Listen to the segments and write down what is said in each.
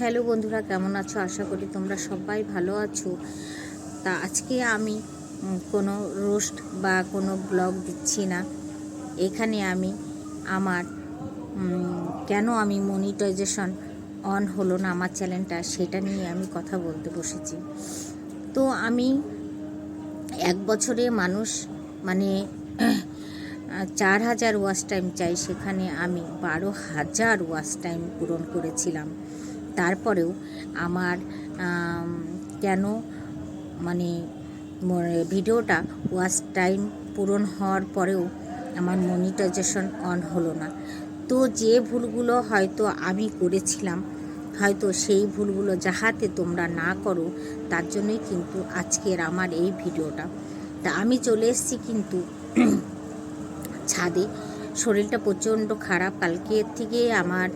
Hello বন্ধুরা, কেমন আছো? আশা করি তোমরা সবাই ভালো আছো। তা আজকে আমি কোনো রোস্ট বা কোনো ব্লগ দিচ্ছি না। এখানে আমি আমার কেন আমি মনিটাইজেশন অন হলো না আমার চ্যানেলটা সেটা নিয়ে আমি কথা বলতে বসেছি। তো আমি এক বছরে মানুষ মানে চার হাজার ওয়াচ টাইম চাই, সেখানে আমি বারো হাজার ওয়াচ টাইম পূরণ করেছিলাম। তারপরেও আমার কেন মানে ভিডিওটা ওয়াচ টাইম পূরণ হওয়ার পরেও আমার মনিটাইজেশন অন হলো না। তো যে ভুলগুলো হয়তো আমি করেছিলাম, হয়তো সেই ভুলগুলো যাহাতে তোমরা না করো, তার জন্যই কিন্তু আজকের আমার এই ভিডিওটা। তা আমি চলে এসেছি কিন্তু ছাদে। শরীরটা প্রচণ্ড খারাপ। কালকের থেকে আমার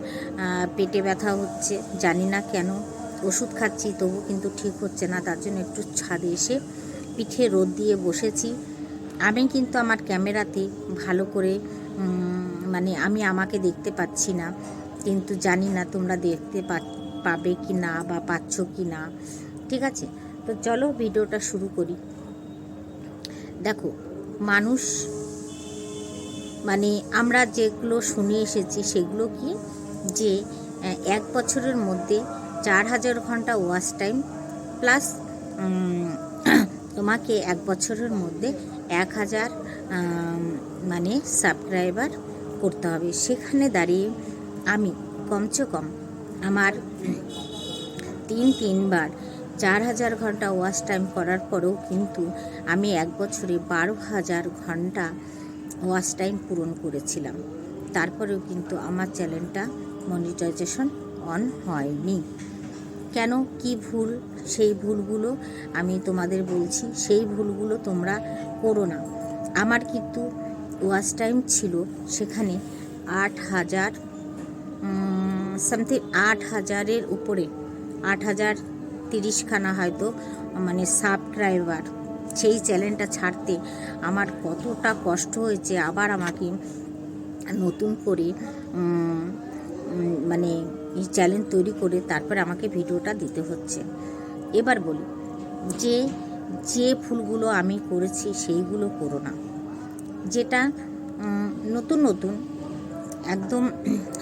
পেটে ব্যথা হচ্ছে। জানি না কেন। ওষুধ খাচ্ছি তবু কিন্তু ঠিক হচ্ছে না। তার জন্য একটু ছাদে এসে পিঠে রোদ দিয়ে বসেছি। আমি কিন্তু আমার ক্যামেরাতে ভালো করে মানে আমি আমাকে দেখতে পাচ্ছি না। কিন্তু জানি না তোমরা দেখতে পাবে কি না বা পাচ্ছ কি না। ঠিক আছে? তো চলো ভিডিওটা শুরু করি। দেখো, মানুষ মানে আমরা যেগুলো শুনে এসেছি সেগুলো কি? যে এক বছরের মধ্যে চার হাজার ঘণ্টা ওয়াচ টাইম প্লাস তোমাকে এক বছরের মধ্যে এক হাজার মানে সাবস্ক্রাইবার করতে হবে। সেখানে দাঁড়িয়ে আমি কমসে কম আমার তিন তিনবার চার হাজার ঘণ্টা ওয়াচ টাইম করার পরেও কিন্তু আমি এক বছরে বারো হাজার ঘণ্টা ওয়াচ টাইম পূরণ করেছিলাম। তারপরেও কিন্তু আমার চ্যানেলটা মনিটাইজেশন অন হয়নি। কেন? কি ভুল? সেই ভুলগুলো আমি তোমাদের বলছি। সেই ভুলগুলো তোমরা করো না। আমার কিন্তু ওয়াচ টাইম ছিল সেখানে আট হাজার সামথিং আট হাজারের উপরে। আট হাজার তিরিশখানা হয়তো মানে সাবস্ক্রাইবার সেই চ্যানেলটা ছাড়তে আমার কতটা কষ্ট হয়েছে আবার আমাকে নতুন করে মানে এই চ্যানেল তৈরি করে তারপর আমাকে ভিডিওটা দিতে হচ্ছে। এবার বলি, যে যে ফুলগুলো আমি করেছি সেইগুলো করো না। যেটা নতুন নতুন, একদম,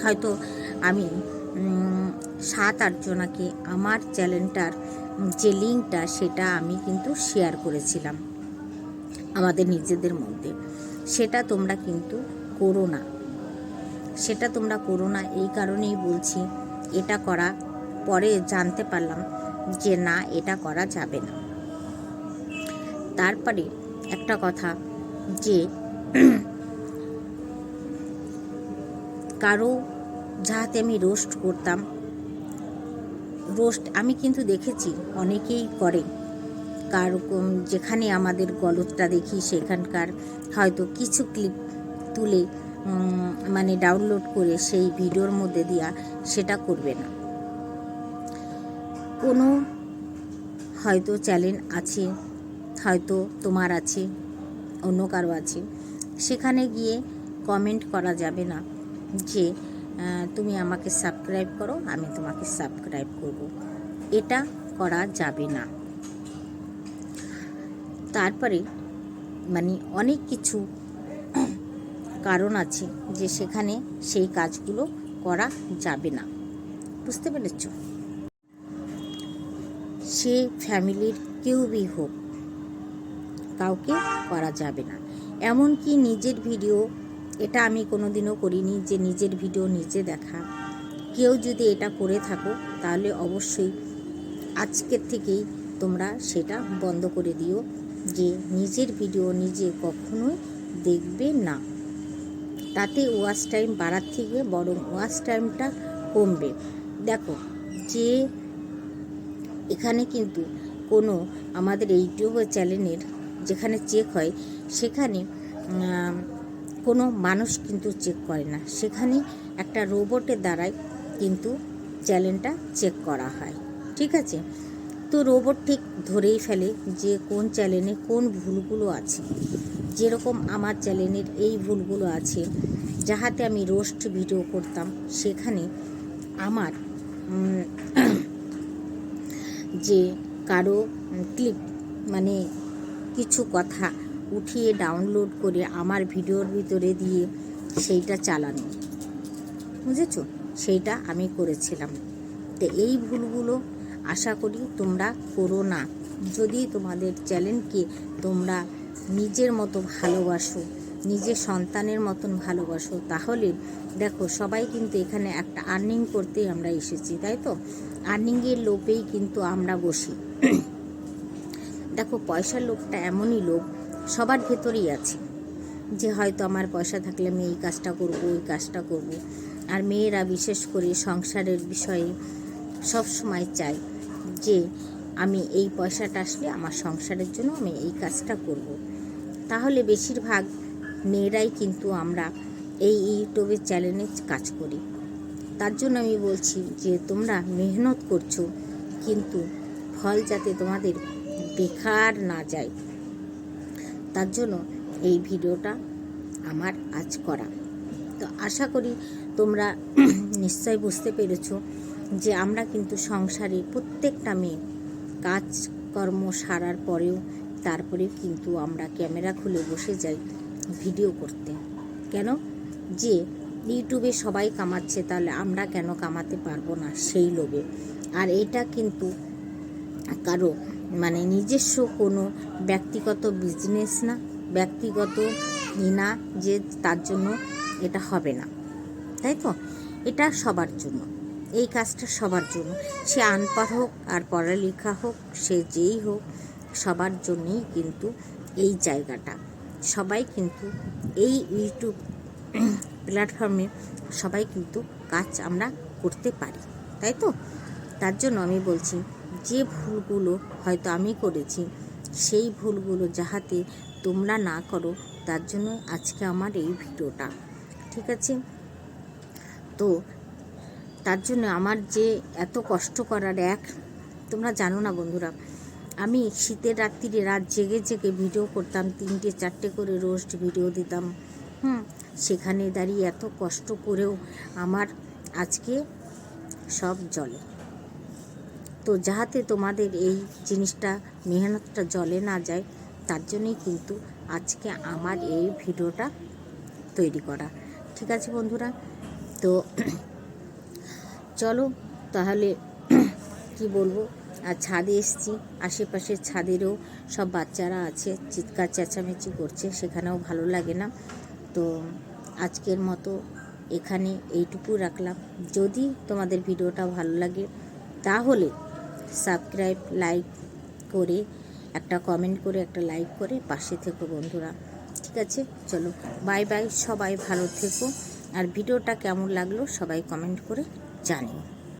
হয়তো আমি সাত আটজনাকে আমার চ্যানেলটার যে লিঙ্কটা, সেটা আমি কিন্তু শেয়ার করেছিলাম আমাদের নিজেদের মধ্যে। সেটা তোমরা কিন্তু করো না। সেটা তোমরা করো না, এই কারণেই বলছি, এটা করা, পরে জানতে পারলাম যে না, এটা করা যাবে না। তারপরে একটা কথা যে, কারও যাহাতে আমি রোস্ট করতাম রোস্ট আমি কিন্তু দেখেছি, অনেকেই করে। কার যেখানে আমাদের গলতটা দেখি, সেখানকার হয়তো কিছু ক্লিপ তুলে মানে ডাউনলোড করে সেই ভিডিওর মধ্যে দেওয়া সেটা করবে না। কোনো হয়তো চ্যানেল আছে, হয়তো তোমার আছে, অন্য কারও আছে। সেখানে গিয়ে কমেন্ট করা যাবে না যে তুমি আমাকে সাবস্ক্রাইব করো, আমি তোমাকে সাবস্ক্রাইব করব। এটা করা যাবে না। তারপরে মানে অনেক কিছু কারণ আছে যে সেখানে সেই কাজগুলো করা যাবে না। বুঝতে পেরেছ? সে ফ্যামিলির কেউই হোক, কাউকে করা যাবে না। এমনকি নিজের ভিডিও এটা আমি কোনো দিনও করিনি যে নিজের ভিডিও নিজে দেখা। কেউ যদি এটা করে থাকো, তাহলে অবশ্যই আজকের থেকেই তোমরা সেটা বন্ধ করে দিও যে নিজের ভিডিও নিজে কখনোই দেখবে না। তাতে ওয়াচ টাইম বাড়ার থেকে বরং ওয়াচ টাইমটা কমবে। দেখো, যে এখানে কিন্তু কোনো আমাদের ইউটিউব চ্যানেলের যেখানে চেক হয়, সেখানে কোনো মানুষ কিন্তু চেক করে না। সেখানে একটা রোবটের দ্বারাই কিন্তু চ্যানেলটা চেক করা হয়। ঠিক আছে? তো রোবট ঠিক ধরেই ফেলে যে কোন চ্যানেলে কোন ভুলগুলো আছে। যেরকম আমার চ্যানেলের এই ভুলগুলো আছে, যাহাতে আমি রোস্ট ভিডিও করতাম, সেখানে আমার যে কারও ক্লিপ মানে কিছু কথা উঠিয়ে ডাউনলোড করে আমার ভিডিওর ভিতরে দিয়ে সেইটা চালানো। বুঝেছ? সেইটা আমি করেছিলাম। তো এই ভুলগুলো আশা করি তোমরা করো না। যদি তোমাদের চ্যানেলকে তোমরা নিজের মতো ভালোবাসো, নিজের সন্তানের মতন ভালোবাসো, তাহলে দেখো সবাই কিন্তু এখানে একটা আর্নিং করতেই আমরা এসেছি, তাই তো? আর্নিংয়ের লোভেই কিন্তু আমরা বসি। দেখো পয়সার লোভটা এমনই লোভ সবার ভেতরেই আছে যে হয়তো আমার পয়সা থাকলে আমি এই কাজটা করব, ওই কাজটা করব। আর মেয়েরা বিশেষ করে সংসারের বিষয়ে সব সময় চায় যে আমি এই পয়সাটা আসলে আমার সংসারের জন্য আমি এই কাজটা করব। তাহলে বেশিরভাগ মেয়েরাই কিন্তু আমরা এই ইউটিউবের চ্যানেলে কাজ করি। তার জন্য আমি বলছি যে তোমরা মেহনত করছ, কিন্তু ফল যাতে তোমাদের বেকার না যায়। তার জন্য এই ভিডিওটা আমার আজ করা। তো আশা করি তোমরা নিশ্চয় বুঝতে পেরেছ যে আমরা কিন্তু সংসারে প্রত্যেকটা মেয়ে কাজকর্ম সারার পরেও তারপরে কিন্তু আমরা ক্যামেরা খুলে বসে যাই ভিডিও করতে। কেন? যে ইউটিউবে সবাই কামাচ্ছে, তাহলে আমরা কেন কামাতে পারব না সেই লোভে। আর এটা কিন্তু কারও মানে নিজস্ব কোনো ব্যক্তিগত বিজনেস না, ব্যক্তিগত ই না যে তার জন্য এটা হবে না। তাই তো? এটা সবার জন্য। এই কাজটা সবার জন্য। সে আনপাড় হোক আর পড়ালেখা হোক, সে যেই হোক, সবার জন্যই কিন্তু এই জায়গাটা। সবাই কিন্তু এই ইউটিউব প্ল্যাটফর্মে সবাই কিন্তু কাজ আমরা করতে পারি। তাই তো? তার জন্য আমি বলছি যে ভুলগুলো হয়তো আমি করেছি, সেই ভুলগুলো যাহাতে তোমরা না করো, তার জন্য আজকে আমার এই ভিডিওটা। ঠিক আছে? তো, তার জন্য আমার যে এত কষ্ট করার এক, তোমরা জানো না বন্ধুরা, আমি শীতের রাত্রিরে রাত জেগে জেগে ভিডিও করতাম, তিনটে চারটে করে রোস্ট ভিডিও দিতাম। হুম, সেখানে দাঁড়িয়ে এত কষ্ট করেও আমার আজকে সব জলে। তো যাহাতে তোমাদের এই জিনিসটা, মেহনতটা জলে না যায়, তার জন্যই কিন্তু আজকে আমার এই ভিডিওটা তৈরি করা। ঠিক আছে বন্ধুরা? তো চলো তাহলে কি বলব? আর ছাদে এসছি, আশেপাশের ছাদেরও সব বাচ্চারা আছে, চিৎকার চেঁচামেচি করছে, সেখানেও ভালো লাগে না। তো আজকের মতো এখানে এইটুকু রাখলাম। যদি তোমাদের ভিডিওটা ভালো লাগে, তাহলে সাবস্ক্রাইব, লাইক করে, একটা কমেন্ট করে, একটা লাইক করে পাশে থেকো বন্ধুরা। ঠিক আছে? চলো, বাই বাই, সবাই ভালো থেকো। আর ভিডিওটা কেমন লাগল সবাই কমেন্ট করে জানিও।